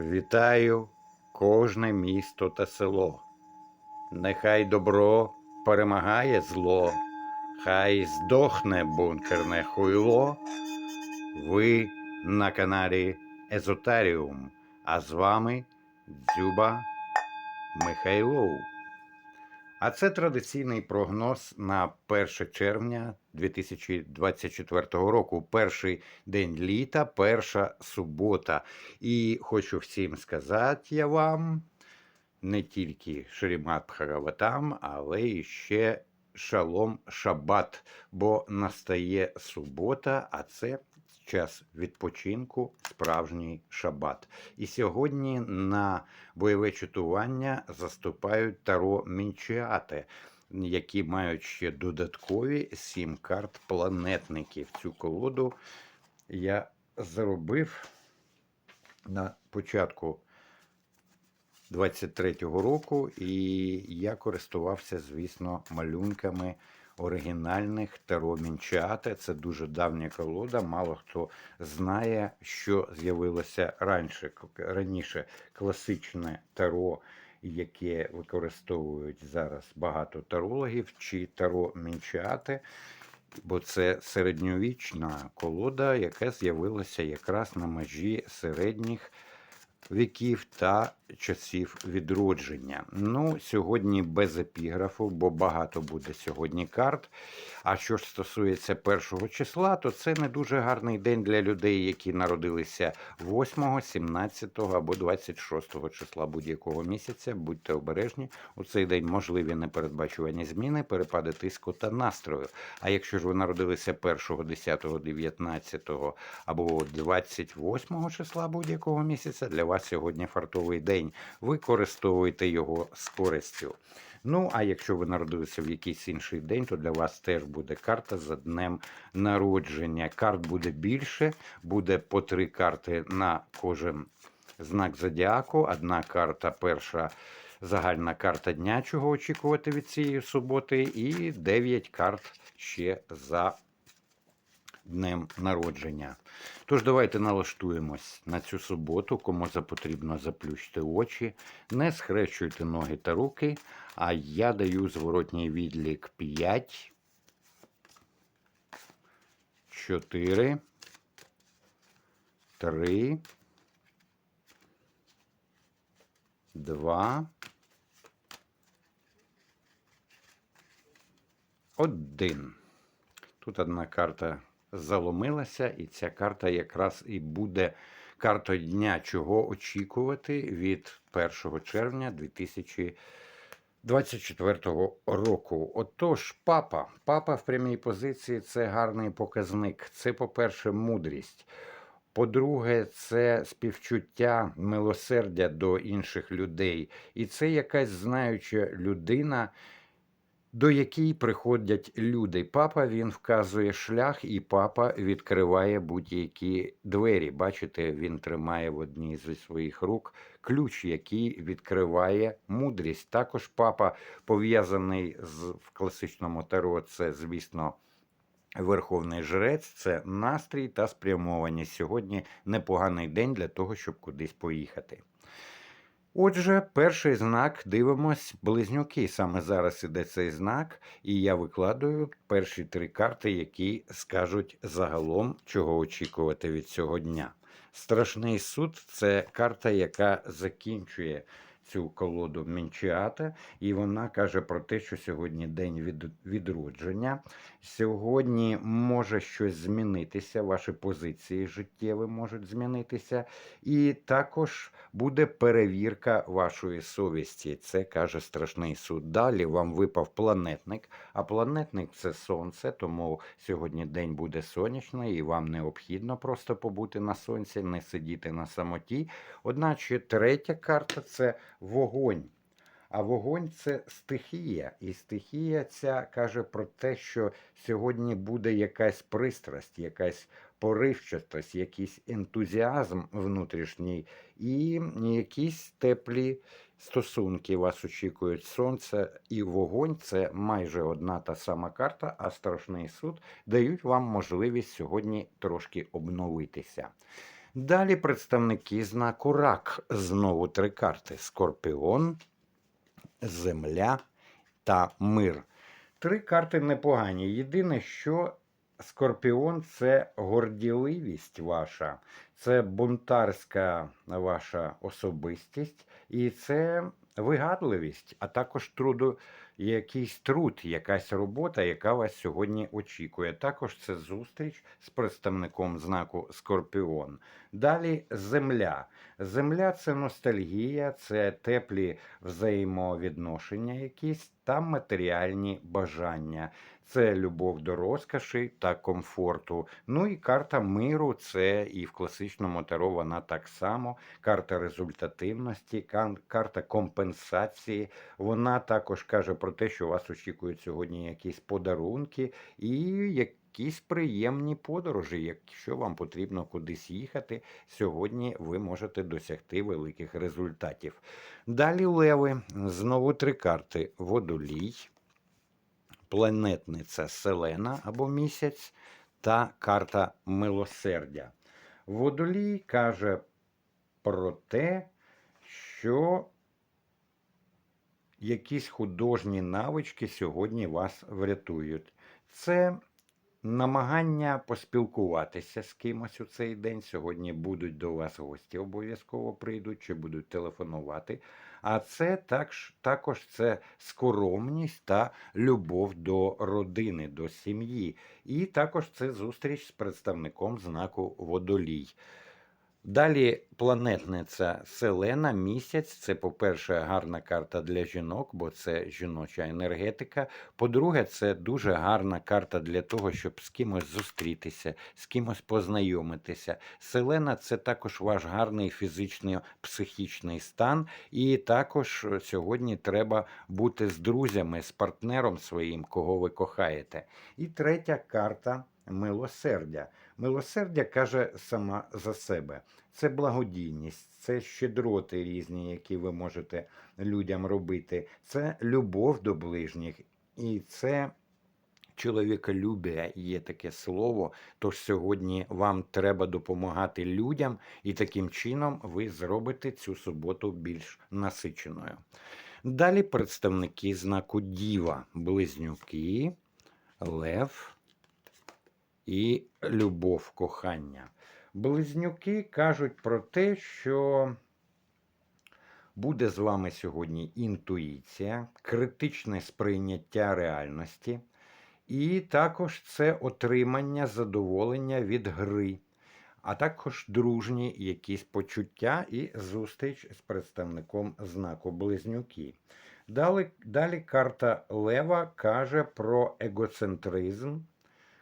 Вітаю кожне місто та село. Нехай добро перемагає зло, хай здохне бункерне хуйло. Ви на каналі Езотаріум, а з вами Дзюба Михайлов. А це традиційний прогноз на 1 червня 2024 року. Перший день літа, перша субота. І хочу всім сказати я вам не тільки Шрімат Бхагаватам, але і ще Шалом Шабат, бо настає субота, а це час відпочинку, справжній шабат. І сьогодні на бойове чатування заступають Таро Мінчіате, які мають ще додаткові сім карт планетників. Цю колоду я зробив на початку 23-го року, і я користувався, звісно, малюнками оригінальних Таро Мінчіате. Це дуже давня колода. Мало хто знає, що з'явилося раніше. раніше класичне таро, яке використовують зараз багато тарологів, чи таро мінчати, Бо це середньовічна колода, яка з'явилася якраз на межі середніх віків та часів відродження. Ну, сьогодні без епіграфу, бо багато буде сьогодні карт. А що ж стосується першого числа, то це не дуже гарний день для людей, які народилися 8, 17 або 26 числа будь-якого місяця. Будьте обережні. У цей день можливі непередбачувані зміни, перепади тиску та настрою. А якщо ж ви народилися 1, 10, 19 або 28 числа будь-якого місяця, для вас сьогодні фартовий день. Використовуйте його з користю. Ну, а якщо ви народилися в якийсь інший день, то для вас теж буде карта за днем народження. Карт буде більше, буде по три карти на кожен знак зодіаку. Одна карта перша. Загальна карта дня, чого очікувати від цієї суботи, і 9 карт ще за днем народження. Тож давайте налаштуємось на цю суботу, кому запотрібно заплющити очі, не схрещуйте ноги та руки, а я даю зворотній відлік 5, 4, 3, 2, 1. Тут одна карта заломилася, і ця карта якраз і буде картою дня, чого очікувати від 1 червня 2024 року. Отож, папа, папа в прямій позиції це гарний показник. Це, по-перше, мудрість. По-друге, це співчуття, милосердя до інших людей. І це якась знаюча людина, до якій приходять люди. Папа він вказує шлях, і папа відкриває будь-які двері. Бачите, він тримає в одній зі своїх рук ключ, який відкриває мудрість. Також папа пов'язаний з в класичному таро. Це, звісно. Верховний жрець це настрій та спрямованість. Сьогодні непоганий день для того, щоб кудись поїхати. Отже, перший знак дивимось близнюки. Саме зараз іде цей знак, і я викладаю перші три карти, які скажуть загалом, чого очікувати від цього дня. Страшний суд це карта, яка закінчує цю колоду Мінчіата, і вона каже про те, що сьогодні день від, відродження. Сьогодні може щось змінитися, ваші позиції життєві можуть змінитися, і також буде перевірка вашої совісті. Це каже страшний суд. Далі вам випав планетник, а планетник це сонце, тому сьогодні день буде сонячний, і вам необхідно просто побути на сонці, не сидіти на самоті. Одначе третя карта це вогонь. А вогонь це стихія. І стихія ця каже про те, що сьогодні буде якась пристрасть, якась поривчастость, якийсь ентузіазм внутрішній і якісь теплі стосунки вас очікують. Сонце і вогонь це майже одна та сама карта, а страшний суд дають вам можливість сьогодні трошки обновитися. Далі представники знаку рак. Знову три карти: Скорпіон, Земля та Мир. Три карти непогані. Єдине, що Скорпіон це горділивість ваша, це бунтарська ваша особистість, і це вигадливість, а також труду, якийсь труд, якась робота, яка вас сьогодні очікує. Також це зустріч з представником знаку Скорпіон. Далі земля. Земля це ностальгія, це теплі взаємовідношення, якісь та матеріальні бажання. Це любов до розкоші та комфорту. Ну і карта миру це і в класичному таро вона так само. Карта результативності, карта компенсації. Вона також каже про те, що вас очікують сьогодні якісь подарунки і якісь приємні подорожі. Якщо вам потрібно кудись їхати, сьогодні ви можете досягти великих результатів. Далі леви. Знову три карти: водолій планетниця Селена або місяць та карта милосердя. Водолій каже про те, що якісь художні навички сьогодні вас врятують. Це намагання поспілкуватися з кимось у цей день. Сьогодні будуть до вас гості, обов'язково прийдуть чи будуть телефонувати. А це також, також це скоромність та любов до родини, до сім'ї. І також це зустріч з представником знаку Водолій. Далі планетниця Селена місяць. Це, по-перше, гарна карта для жінок, бо це жіноча енергетика. По-друге, це дуже гарна карта для того, щоб з кимось зустрітися, з кимось познайомитися. Селена це також ваш гарний фізичний психічний стан. І також сьогодні треба бути з друзями, з партнером своїм, кого ви кохаєте. І третя карта милосердя. Милосердя каже сама за себе. Це благодійність, це щедроти різні, які ви можете людям робити. Це любов до ближніх. І це чоловіколюбія є таке слово. Тож сьогодні вам треба допомагати людям, і таким чином ви зробите цю суботу більш насиченою. Далі представники знаку Діва, близнюки, Лев і любов, кохання. Близнюки кажуть про те, що буде з вами сьогодні інтуїція, критичне сприйняття реальності, і також це отримання задоволення від гри, а також дружні якісь почуття і зустріч з представником знаку Близнюки. Далі, далі карта Лева каже про егоцентризм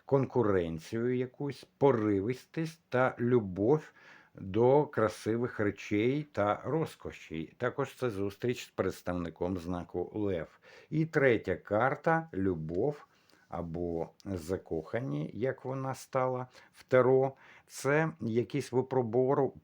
конкуренцію якусь, поривистість та любов до красивих речей та розкоші. Також це зустріч з представником знаку Лев. І третя карта любов або закохані, як вона стала в Таро. Це якісь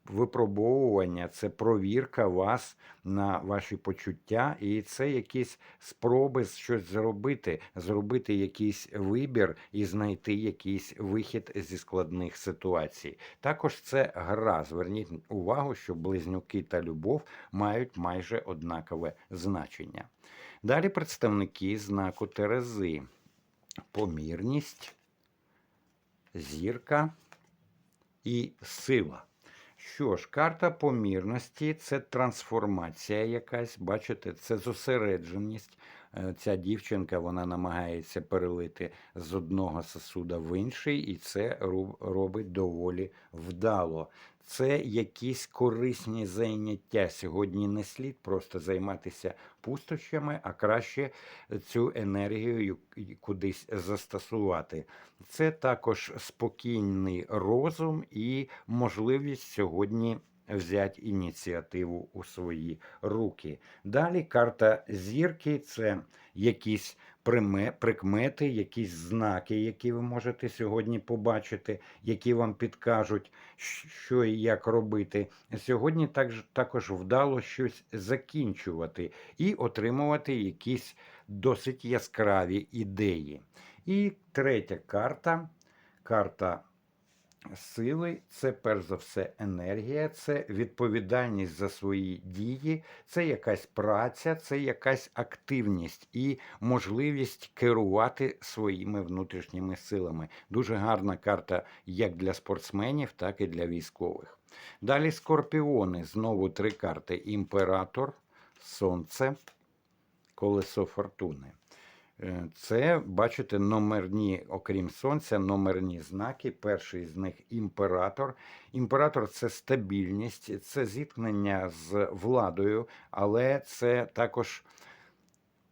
випробовування, це провірка вас на ваші почуття, і це якісь спроби щось зробити, зробити якийсь вибір і знайти якийсь вихід зі складних ситуацій. Також це гра. Зверніть увагу, що близнюки та любов мають майже однакове значення. Далі представники знаку Терези. Помірність, зірка і сила. Що ж, карта помірності це трансформація якась, бачите, це зосередженість. Е, Ця дівчинка вона намагається перелити з одного сосуда в інший, і це робить доволі вдало. Це якісь корисні заняття. Сьогодні не слід просто займатися пустощами, а краще цю енергію кудись застосувати. Це також спокійний розум і можливість сьогодні взяти ініціативу у свої руки. Далі карта зірки це якісь прикмети, якісь знаки, які ви можете сьогодні побачити, які вам підкажуть, що і як робити. Сьогодні також, вдало щось закінчувати і отримувати якісь досить яскраві ідеї. І третя карта карта Сили це перш за все енергія, це відповідальність за свої дії, це якась праця, це якась активність і можливість керувати своїми внутрішніми силами. Дуже гарна карта як для спортсменів, так і для військових. Далі скорпіони. Знову три карти: імператор, сонце, колесо фортуни. Е, Це, бачите, номерні, окрім сонця, номерні знаки. Перший з них імператор. Імператор це стабільність, це зіткнення з владою, але це також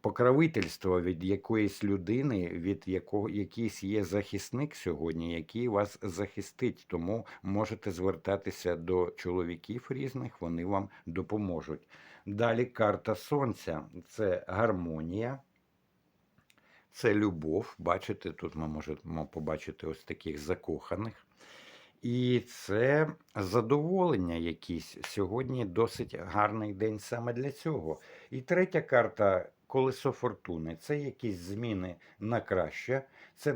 покровительство від якоїсь людини, від якого якийсь є захисник сьогодні, який вас захистить. Тому можете звертатися до чоловіків різних, вони вам допоможуть. Далі карта сонця це гармонія. Це любов. Бачите, тут ми можемо побачити ось таких закоханих. І це задоволення якісь. Сьогодні досить гарний день саме для цього. І третя карта колесо фортуни. Це якісь зміни на краще, це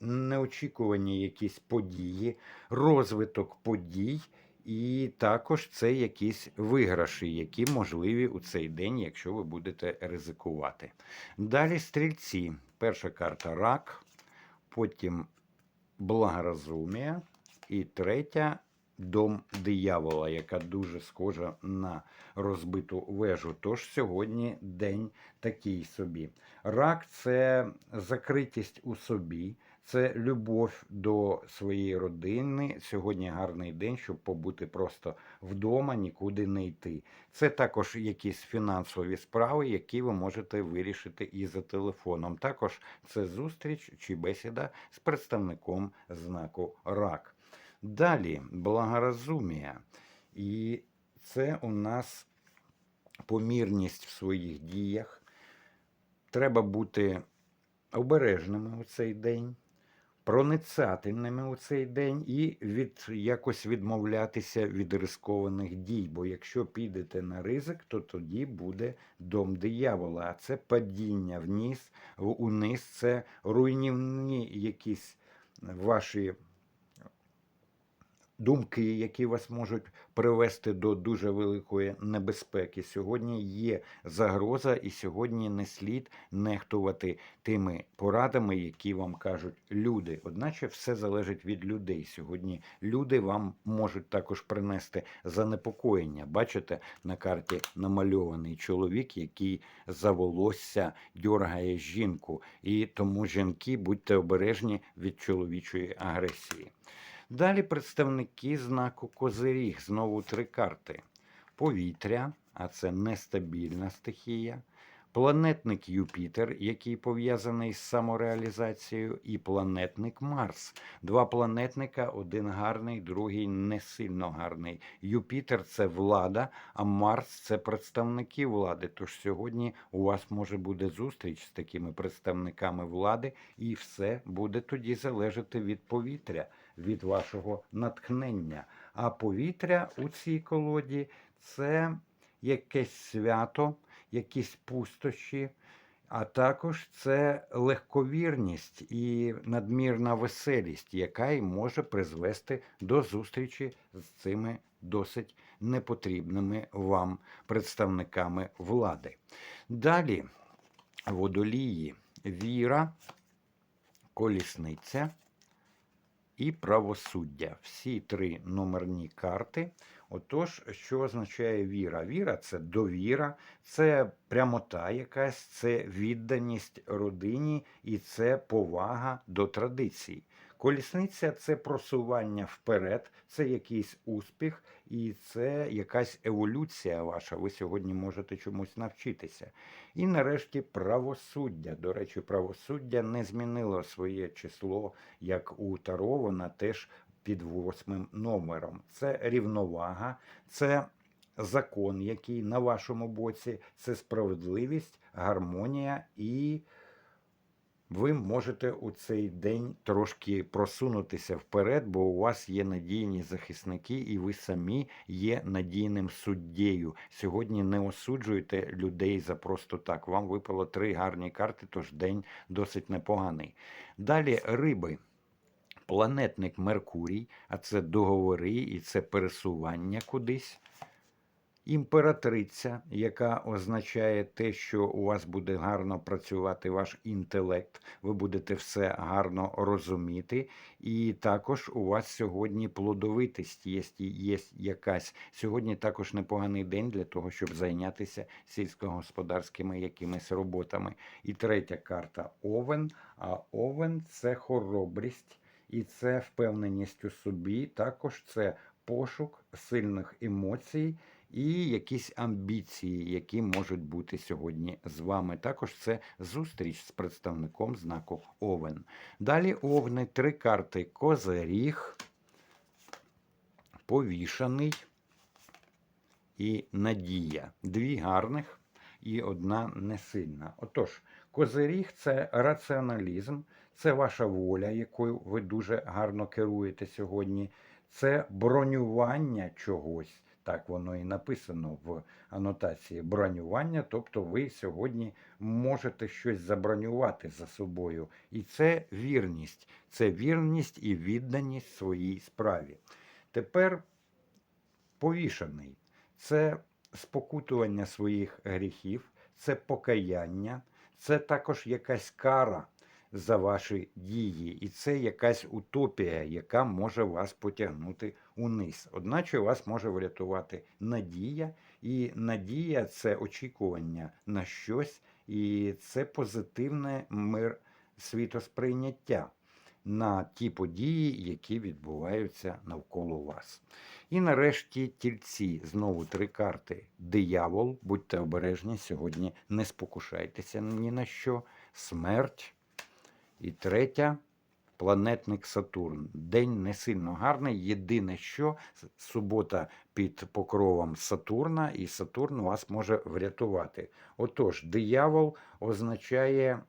неочікувані якісь події, розвиток подій. І також це якісь виграші, які можливі у цей день, якщо ви будете ризикувати. Далі стрільці. Перша карта рак, потім благоразумія, і третя дом диявола, яка дуже схожа на розбиту вежу. Тож сьогодні день такий собі. Рак це закритість у собі, це любов до своєї родини. Сьогодні гарний день, щоб побути просто вдома, нікуди не йти. Це також якісь фінансові справи, які ви можете вирішити і за телефоном. Також це зустріч чи бесіда з представником знаку РАК. Далі благоразумія. І це у нас помірність в своїх діях. Треба бути обережними у цей день, проницательними у цей день і від, якось відмовлятися від рискованих дій. Бо якщо підете на ризик, то тоді буде дом диявола. А це падіння вниз, униз, це руйнівні якісь ваші думки, які вас можуть привести до дуже великої небезпеки. Сьогодні є загроза, і сьогодні не слід нехтувати тими порадами, які вам кажуть люди. Одначе все залежить від людей. Сьогодні люди вам можуть також принести занепокоєння. Бачите, на карті намальований чоловік, який за волосся дьоргає жінку. І тому жінки будьте обережні від чоловічої агресії. Далі представники знаку Козиріг. Знову три карти: повітря, а це нестабільна стихія. Планетник Юпітер, який пов'язаний з самореалізацією, і планетник Марс. Два планетника, один гарний, другий не сильно гарний. Юпітер це влада, а Марс це представники влади. Тож сьогодні у вас може буде зустріч з такими представниками влади, і все буде тоді залежати від повітря від вашого натхнення. А повітря у цій колоді це якесь свято, якісь пустощі, а також це легковірність і надмірна веселість, яка й може призвести до зустрічі з цими досить непотрібними вам представниками влади. Далі водолії, віра, колісниця і правосуддя. Всі три номерні карти. Отож, що означає віра? Віра це довіра, це прямота якась, це відданість родині і це повага до традицій. Колісниця це просування вперед, це якийсь успіх і це якась еволюція ваша. Ви сьогодні можете чомусь навчитися. І нарешті правосуддя. До речі, правосуддя не змінило своє число, як у Таро, вона теж під восьмим номером. Це рівновага, це закон, який на вашому боці, це справедливість, гармонія і. Ви можете у цей день трошки просунутися вперед, бо у вас є надійні захисники, і ви самі є надійним суддєю. Сьогодні не осуджуйте людей за просто так. Вам випало три гарні карти, тож день досить непоганий. Далі риби. планетник Меркурій, а це договори і це пересування кудись. Імператриця, яка означає те, що у вас буде гарно працювати ваш інтелект, ви будете все гарно розуміти. І також у вас сьогодні плодовитість є, є якась. Сьогодні також непоганий день для того, щоб зайнятися сільськогосподарськими якимись роботами. І третя карта Овен. А Овен це хоробрість і це впевненість у собі. Також це пошук сильних емоцій і якісь амбіції, які можуть бути сьогодні з вами. Також це зустріч з представником знаку Овен. Далі Овни, три карти Козиріг, Повішаний і Надія. Дві гарних і одна несильна. Отож, Козиріг це раціоналізм, це ваша воля, якою ви дуже гарно керуєте сьогодні. Це бронювання чогось. Так воно і написано в анотації бронювання. Тобто ви сьогодні можете щось забронювати за собою. І це вірність, це вірність і відданість своїй справі. Тепер повішаний це спокутування своїх гріхів, це покаяння, це також якась кара за ваші дії, і це якась утопія, яка може вас потягнути униз. Одначе вас може врятувати надія, і надія це очікування на щось, і це позитивне мир світосприйняття на ті події, які відбуваються навколо вас. І нарешті тільці знову три карти. Диявол, будьте обережні, сьогодні не спокушайтеся ні на що. Смерть. І третя планетник Сатурн. День не сильно гарний. Єдине, що субота під покровом Сатурна, і Сатурн вас може врятувати. Отож, диявол означає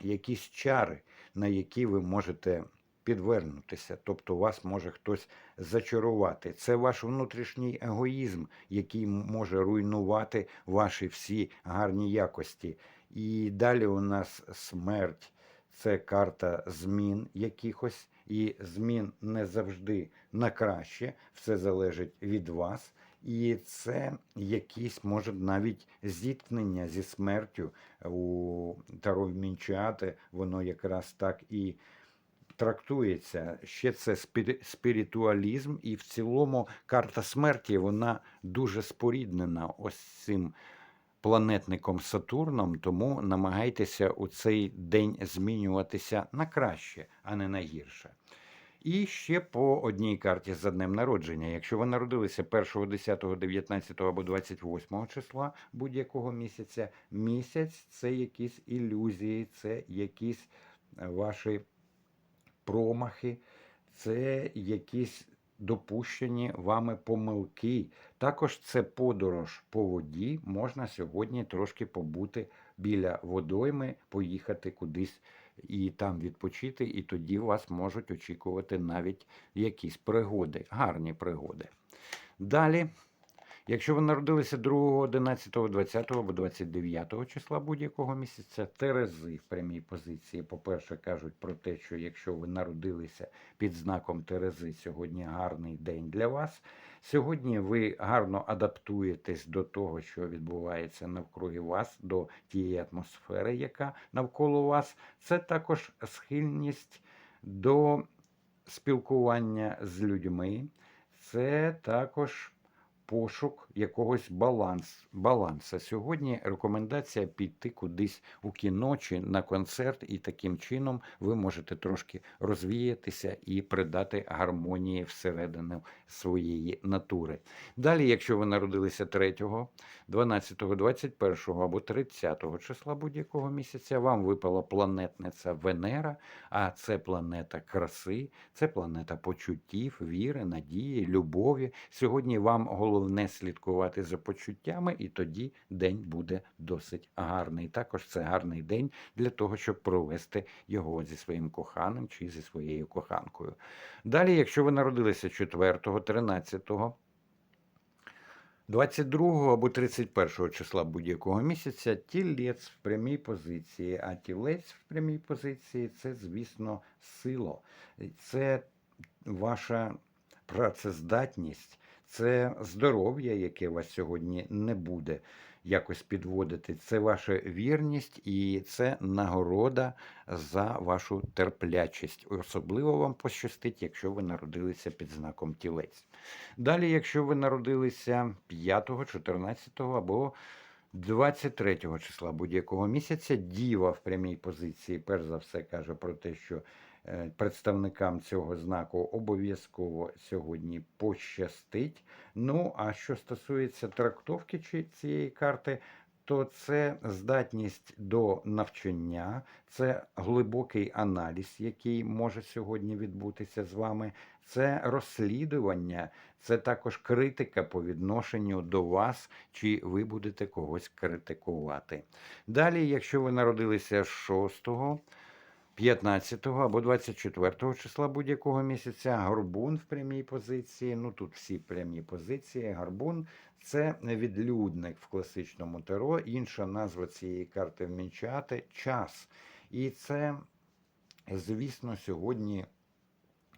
якісь чари, на які ви можете підвернутися, тобто вас може хтось зачарувати. Це ваш внутрішній егоїзм, який може руйнувати ваші всі гарні якості. І далі у нас смерть. Це карта змін якихось, і змін не завжди на краще, все залежить від вас. І це якісь, може, навіть зіткнення зі смертю у Таро Мінчіати, воно якраз так і трактується. Ще це спіритуалізм, і в цілому карта смерті вона дуже споріднена ось цим планетником Сатурном, тому намагайтеся у цей день змінюватися на краще, а не на гірше. І ще по одній карті за днем народження. Якщо ви народилися 1, 10, 19 або 28 числа будь-якого місяця, місяць це якісь ілюзії, це якісь е, ваші промахи, це якісь допущені вами помилки. Також це подорож по воді. Можна сьогодні трошки побути біля водойми, поїхати кудись і там відпочити, і тоді вас можуть очікувати навіть якісь пригоди, гарні пригоди. Далі. Якщо ви народилися 2, 11, 20 або 29 числа будь-якого місяця, Терези в прямій позиції, по-перше, кажуть про те, що якщо ви народилися під знаком Терези, сьогодні гарний день для вас. Сьогодні ви гарно адаптуєтесь до того, що відбувається навкруги вас, до тієї атмосфери, яка навколо вас. Це також схильність до спілкування з людьми. Це також пошук якогось баланс, баланса. Сьогодні рекомендація піти кудись у кіно чи на концерт, і таким чином ви можете трошки розвіятися і придати гармонії всередину своєї натури. Далі, якщо ви народилися 3, 12, 21 або 30 числа будь-якого місяця, вам випала планетниця Венера, а це планета краси, це планета почуттів, віри, надії, любові. Сьогодні вам головне слідкувати за почуттями, і тоді день буде досить гарний. Також це гарний день для того, щоб провести його зі своїм коханим чи зі своєю коханкою. Далі, якщо ви народилися 4, 13, 22 або 31 числа будь-якого місяця тілець в прямій позиції, а тілець в прямій позиції це, звісно, сила. Це ваша працездатність, це здоров'я, яке вас сьогодні не буде якось підводити. Це ваша вірність і це нагорода за вашу терплячість. Особливо вам пощастить, якщо ви народилися під знаком тілець. Далі, якщо ви народилися 5, 14 або 23 числа будь-якого місяця, діва в прямій позиції, перш за все, каже про те, що представникам цього знаку обов'язково сьогодні пощастить. Ну, а що стосується трактовки цієї карти, то це здатність до навчання, це глибокий аналіз, який може сьогодні відбутися з вами, це розслідування, це також критика по відношенню до вас, чи ви будете когось критикувати. Далі, якщо ви народилися 6, 15 або 24 числа будь-якого місяця, горбун в прямій позиції. Ну тут всі прямі позиції. Горбун це відлюдник в класичному таро. Інша назва цієї карти вмінчати час. І це, звісно, сьогодні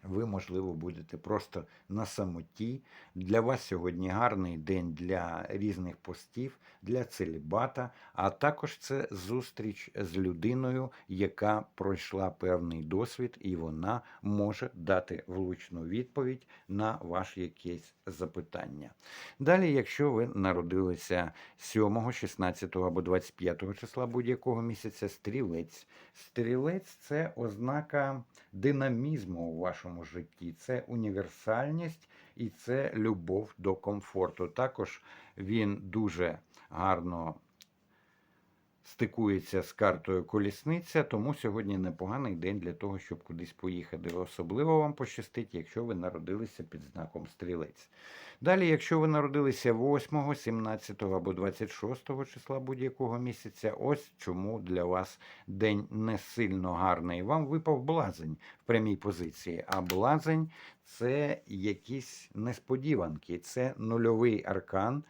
ви, можливо, будете просто на самоті. Для вас сьогодні гарний день для різних постів, для целібата, а також це зустріч з людиною, яка пройшла певний досвід, і вона може дати влучну відповідь на ваше якесь запитання. Далі, якщо ви народилися 7, 16 або 25 числа будь-якого місяця, стрілець. Стрілець це ознака динамізму у вашому житті, це універсальність і це любов до комфорту. Також він дуже гарно стикується з картою колісниця, тому сьогодні непоганий день для того, щоб кудись поїхати. Особливо вам пощастить, якщо ви народилися під знаком стрілець. Далі, якщо ви народилися 8, 17 або 26 числа будь-якого місяця, ось чому для вас день не сильно гарний. Вам випав блазень в прямій позиції, а блазень це якісь несподіванки, це нульовий аркан.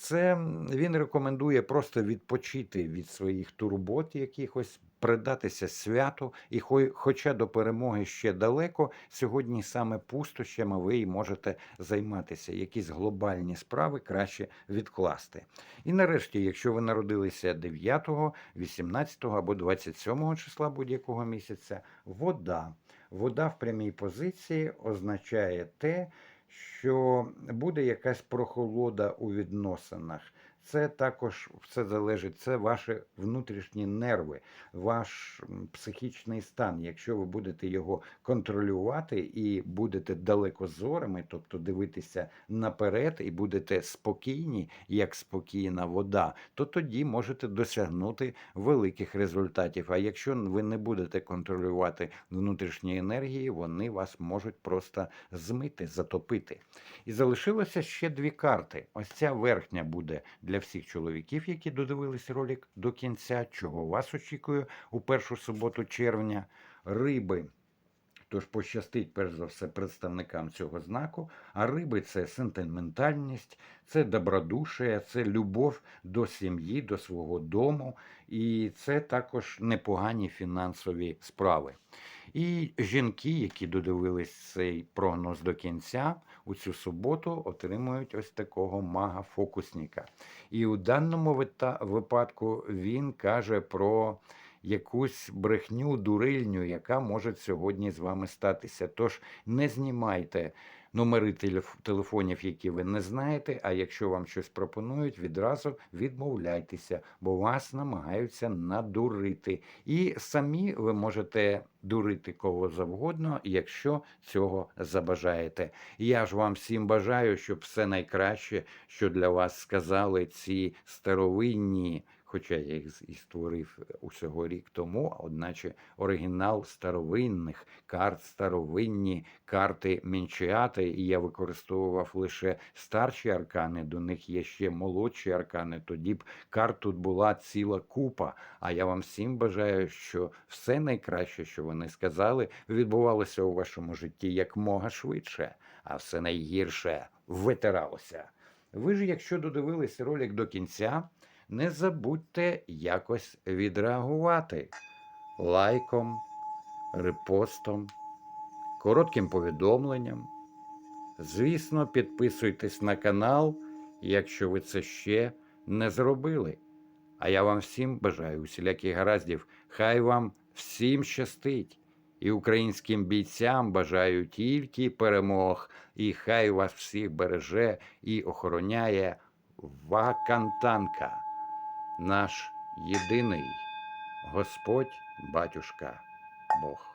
Це він рекомендує просто відпочити від своїх турбот якихось, придатися святу, і хоча до перемоги ще далеко, сьогодні саме пустощами ви можете займатися. Якісь глобальні справи краще відкласти. І нарешті, якщо ви народилися 9, 18 або 27 числа будь-якого місяця, вода. Вода в прямій позиції означає те, що буде якась прохолода у відносинах. Це також все залежить, це ваші внутрішні нерви, ваш психічний стан. Якщо ви будете його контролювати і будете далекозорими, тобто дивитися наперед, і будете спокійні, як спокійна вода, то тоді можете досягнути великих результатів. А якщо ви не будете контролювати внутрішні енергії, вони вас можуть просто змити, затопити. І залишилося ще дві карти. Ось ця верхня буде для всіх чоловіків, які додивились ролик до кінця, чого вас очікує у першу суботу червня. Риби. Тож пощастить, перш за все, представникам цього знаку. А риби це сентиментальність, це добродушие, це любов до сім'ї, до свого дому, і це також непогані фінансові справи. І жінки, які додивились цей прогноз до кінця, у цю суботу отримують ось такого мага-фокусника. І у даному випадку він каже про якусь брехню, дурильню, яка може сьогодні з вами статися. Тож не знімайте номери телефонів, які ви не знаєте. А якщо вам щось пропонують, відразу відмовляйтеся, бо вас намагаються надурити. І самі ви можете дурити кого завгодно, якщо цього забажаєте. Я ж вам всім бажаю, щоб все найкраще, що для вас сказали ці старовинні. Хоча я їх і створив усього рік тому, одначе оригінал старовинних карт, старовинні карти Мінчіати, і я використовував лише старші аркани, до них є ще молодші аркани. Тоді б карт тут була ціла купа. А я вам всім бажаю, що все найкраще, що вони сказали, відбувалося у вашому житті якмога швидше, а все найгірше витиралося. Ви ж, якщо додивились ролик до кінця, не забудьте якось відреагувати лайком, репостом, коротким повідомленням. Звісно, підписуйтесь на канал, якщо ви це ще не зробили. А я вам всім бажаю усіляких гараздів. Хай вам всім щастить. І українським бійцям бажаю тільки перемог, і хай вас всіх береже і охороняє Вакантанка, наш єдиний Господь, батюшка, Бог.